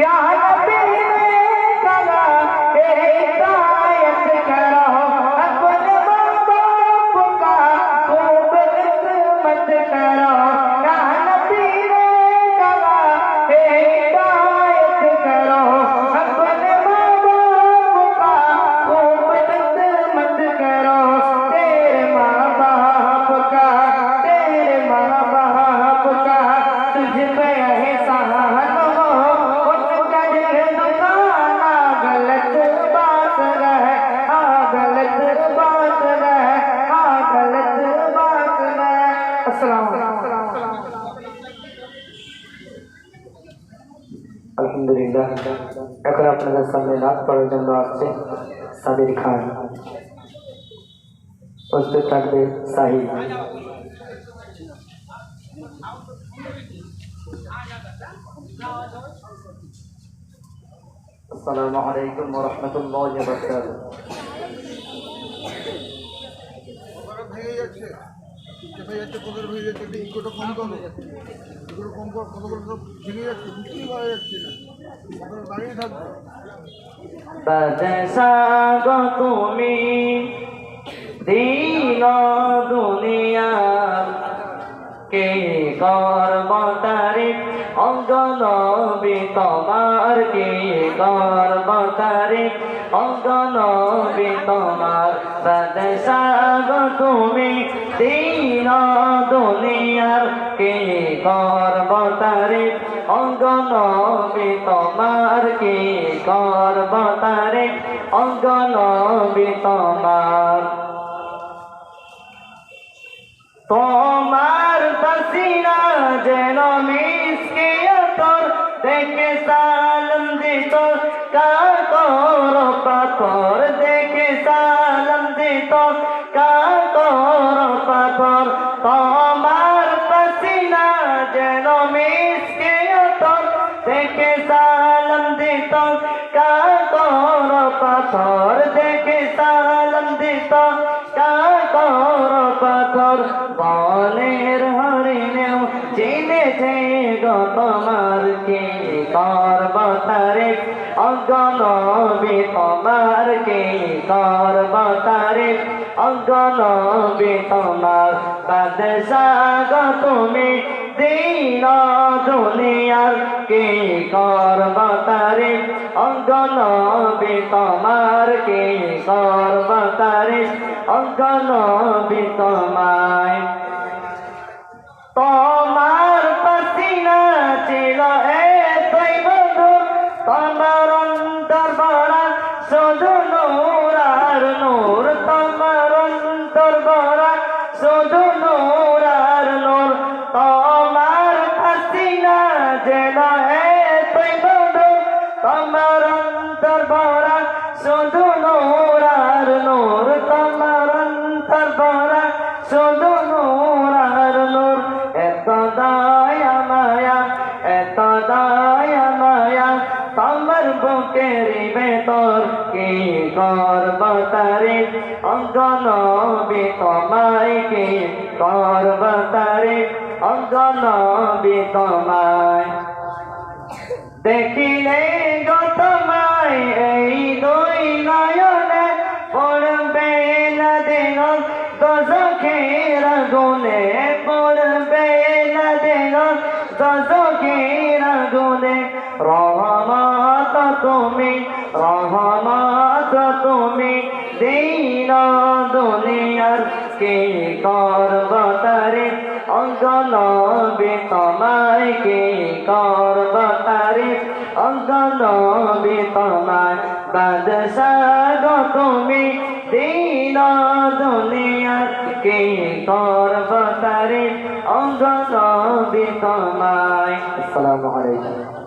क्या है আলহামদুলিল্লাহ এখন আপনাদের সামনে নাচ করার জন্য আসছে সাবির খান প্রস্তুত থাকবে সাহিদ আসসালামু আলাইকুম ওয়া রাহমাতুল্লাহি ওয়া তুমি দিন দুনিয়া কে করব তারিফ অঙ্গনবী তোমার কে করব তারিফ অঙ্গনবী তোমার তুমি কে করব তারিফ অঙ্গনবী তোমার কে করব তারিফ অঙ্গনবী তোমার। তোমার পসিনা যেন মিসকে তোর দেখে সালম দিত কাকর পাথর, দেখে সালম দিত কাকর দেখে সালম দিত, কাকর পাথর দেখে সালম দিত, কাকর পাথর বনের হরিণেও চিনেছে গো তোমার কে করব তারে তোমার কে করব তারে তোমার বাদশাহ তুমি দিন দুনিয়ার কে করবতারে? অঙ্গন তোমার কে করবতারে? অঙ্গন তোমায়। শুধু নূর। আর নূর এত দয়া মায়া, এত দয়া মায়া, তোমার বুকের ভেতর কি করব তারে? অঙ্গন বি তোমায় কি করব তারে? অঙ্গন বি তোমায় দেখিলে গতমাই দশকের গুনে রহমত তুমি রহমত তুমি দিন দুনিয়ার কে করব তারে? অঙ্গন বি তোমায় কে করব তারে? অঙ্গন বি তোমায় বাদশাহ তুমি দিন দুনিয়া কে করব তারে অঙ্গ বি তোমায় আসসালামু আলাইকুম।